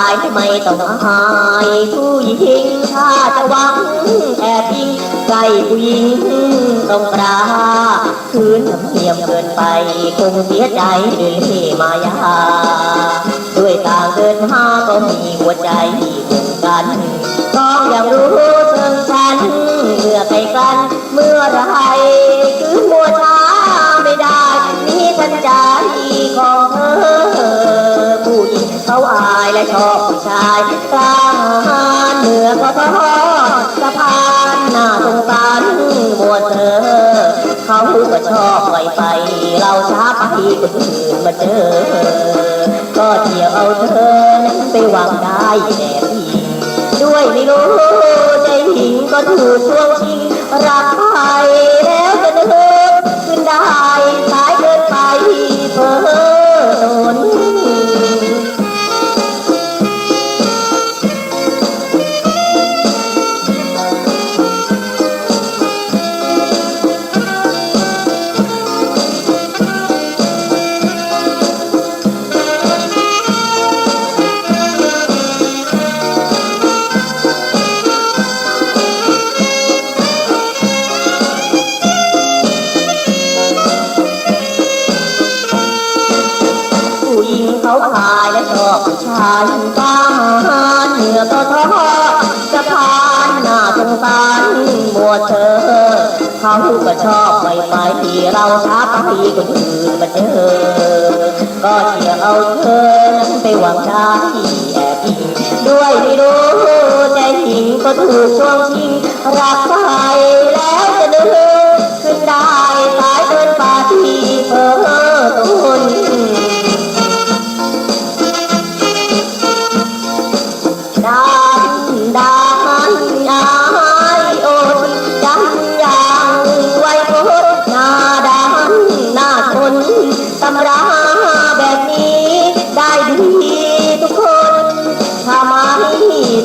ายไม่ต้องอายผู้หญิงถ้าจะหวังแอบยิงใกล้ผู้หญิงต้องกล้าคืนทำเนียมเกินไปคงเสียใจด้วยเหมายาด้วยต่างเดินห้าก็มีหัวใจเหมือนกันก็ยังรู้เชิงฉันเมื่อไปกันเมื่อไรคือมัวช้าไม่ได้นี่ทันใจายและชอบผู้ชายกล้าหาเหนือก็ทอดสะพานหน้าสงสารมัวเธอ เขาก็ชอบปล่อยไป เราช้าไปคนอื่นมาเจอ ก็เที่ยวเอาเธอนั้นไปวางได้แด่พี่ด้วยไม่รู้ใจหญิงก็ถูกช่วงชิงรัก เขาขายและชอบผู้ชายตามหาเหนือก็ทอดจะพานหน้าสงสารมัวเธอ เขาก็ชอบไปไปที่เราช้าไปคนอื่นมาเจอ ก็เที่ยวเอาเธอนั้นไปหวังได้แอบอิงด้วยไม่รู้ใจหญิงก็ถูกช่วงชิงรักไป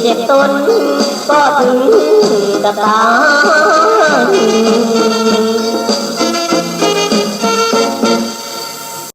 จ็บตนก็ถึงกับตาย